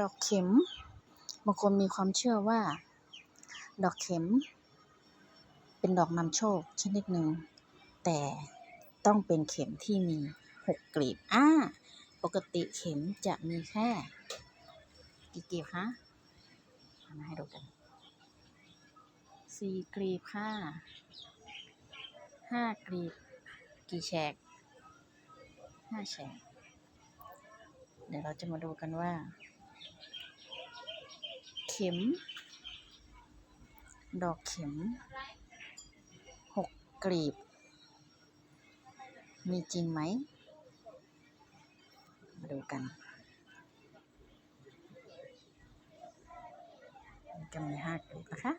ดอกเข็ม บางคนมีความเชื่อว่า ดอกเข็ม เป็นดอกนำโชคชนิดหนึ่ง แต่ต้องเป็นเข็มที่มีหกกลีบอ่าปกติเข็มจะมีแค่ กี่กลีบคะมาให้ดูกันสี่กลีบค่ะห้ากลีบ กี่แฉกห้าแฉกเดี๋ยวเราจะมาดูกันว่า ข็ม ดอกเข็มหกกลีบ มีจริงไหม มาดูกัน จะมีห้ากลีบนะคะ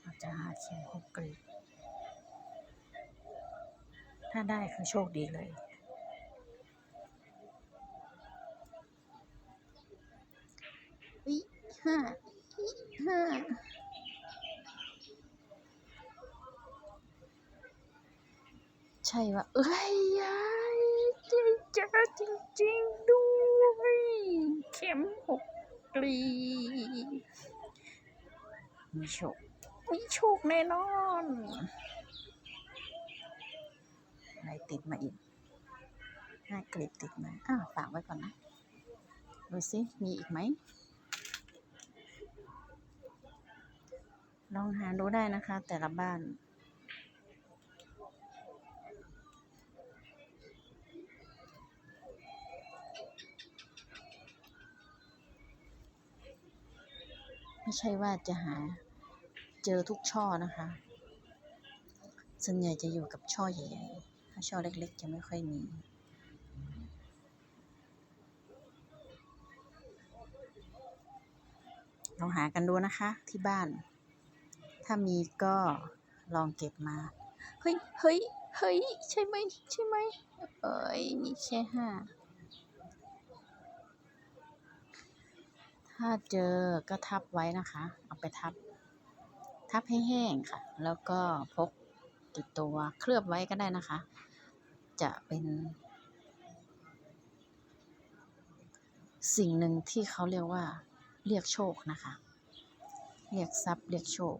เราจะหาเข็มหกกลีบ ถ้าได้คือโชคดีเลย อี ห้าอีห้าใช่ว่าเอ้ยยายจริงจ้าจริง ๆ ด้วย เข็มหกกลีบมีโชคมีโชคแน่นอนอะไรติดมาอีกห้ากลีบติดมา อ้าว ฝากไว้ก่อนนะ ดูสิ มีอีกไหม ลองหาดูได้นะคะ แต่ละบ้านไม่ใช่ว่าจะหาเจอทุกช่อนะคะ ส่วนใหญ่จะอยู่กับช่อใหญ่ๆ ถ้าช่อเล็กๆ จะไม่ค่อยมีลองหากันดูนะคะที่บ้าน ถ้ามีก็ลองเก็บมา เฮ้ย เฮ้ย เฮ้ย ใช่ไหม ใช่ไหม เอ้ยมีแค่ห้า ถ้าเจอก็ทับไว้นะคะ เอาไปทับ ทับให้แห้งค่ะ แล้วก็พกติดตัวเคลือบไว้ก็ได้นะคะ จะเป็น สิ่งหนึ่งที่เขาเรียกว่า เรียกโชคนะคะ เรียกทรัพย์ เรียกโชค